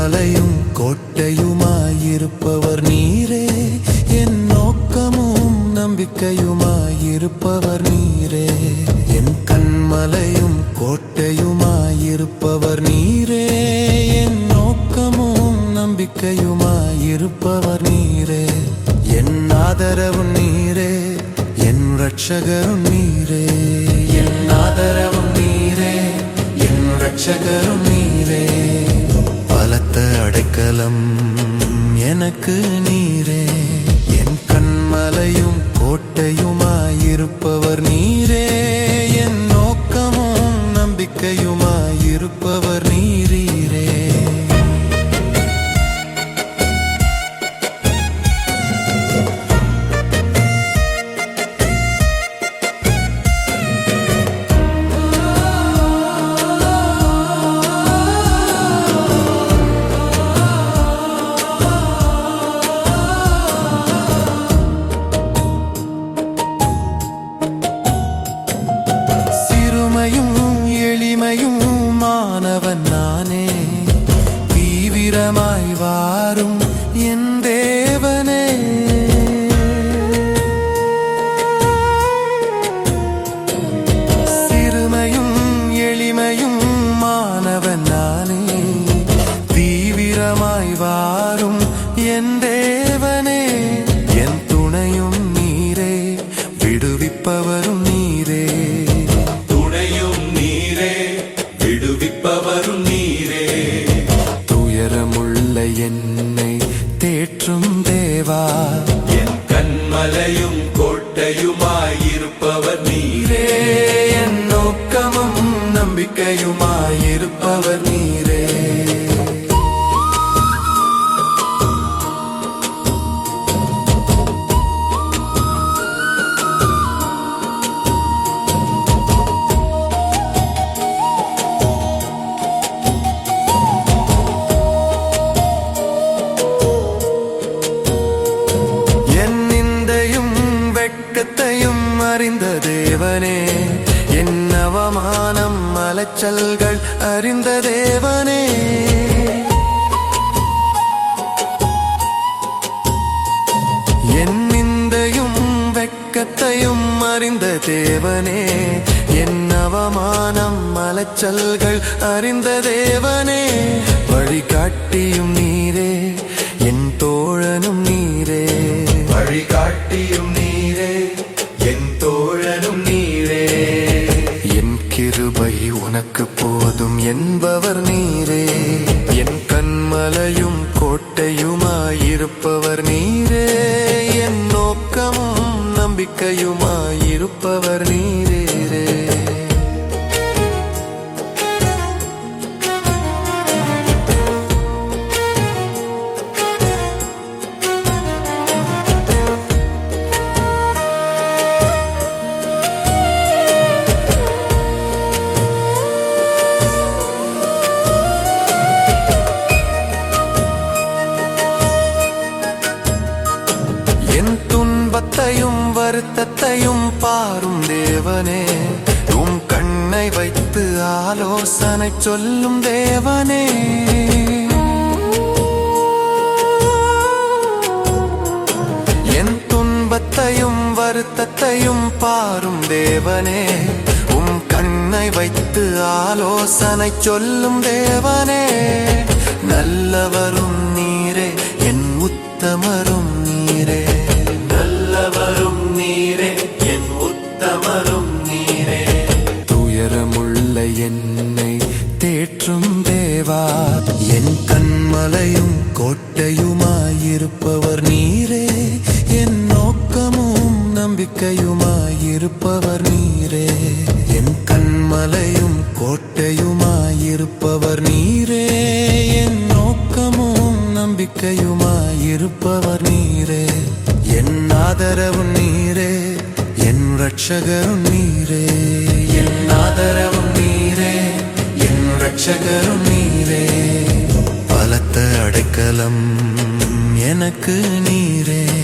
மலையும் கோட்டையுமாயிருப்பவர் நீரே. என் நோக்கமும் நம்பிக்கையுமாயிருப்பவர் நீரே. என் கண்மலையும் கோட்டையுமாயிருப்பவர் நீரே. என் நோக்கமும் நம்பிக்கையுமாயிருப்பவர் நீரே. என் ஆதரவும் நீரே. என் ரட்சகரும் நீரே. என் ஆதரவும் நீரே. என் ரட்சகரும் அடைக்கலம் எனக்கு நீரே. என் கண்மலையும் கோட்டையுமாயிருப்பவர் நீரே. என் நோக்கமும் நம்பிக்கையும் வாரும் மலையும் கோட்டையுமாயிருப்பவர் நீரே. என் நோக்கமும் நம்பிக்கையுமாய் என் அவமானம் அலைச்சல்கள் அறிந்த தேவனே. என் நிந்தையும் வெக்கத்தையும் அறிந்த தேவனே. என் அவமானம் அலைச்சல்கள் அறிந்த தேவனே. வழிகாட்டியும் நீ தெய்வம் என்பவர் நீரே. என் கண்மலையும் கோட்டையுமாயிருப்பவர் நீரே. என் நோக்கமும் நம்பிக்கையுமாயிருப்பவர் நீரே. துன்பத்தையும் வருத்தத்தையும் பாரும் தேவனே. உம் கண்ணை வைத்து ஆலோசனை சொல்லும் தேவனே. என் துன்பத்தையும் வருத்தத்தையும் பாரும் தேவனே. உம் கண்ணை வைத்து ஆலோசனை சொல்லும் தேவனே. நல்லவரும் நீரே என் உத்தமரும் கண்மலையும் கோட்டையுமாயிருப்பவர் நீரே. என் நோக்கமும் நம்பிக்கையுமாயிருப்பவர் நீரே. என் கண்மலையும் கோட்டையுமாயிருப்பவர் நீரே. என் நோக்கமும் நம்பிக்கையுமாயிருப்பவர் நீரே. என் ஆதரவும் நீரே. என் ரட்சகரும் நீரே. என் ஆதரவும் நீரே. என் ரட்சகரும் நீரே. பலத்த அடைக்கலம். எனக்கு நீரே.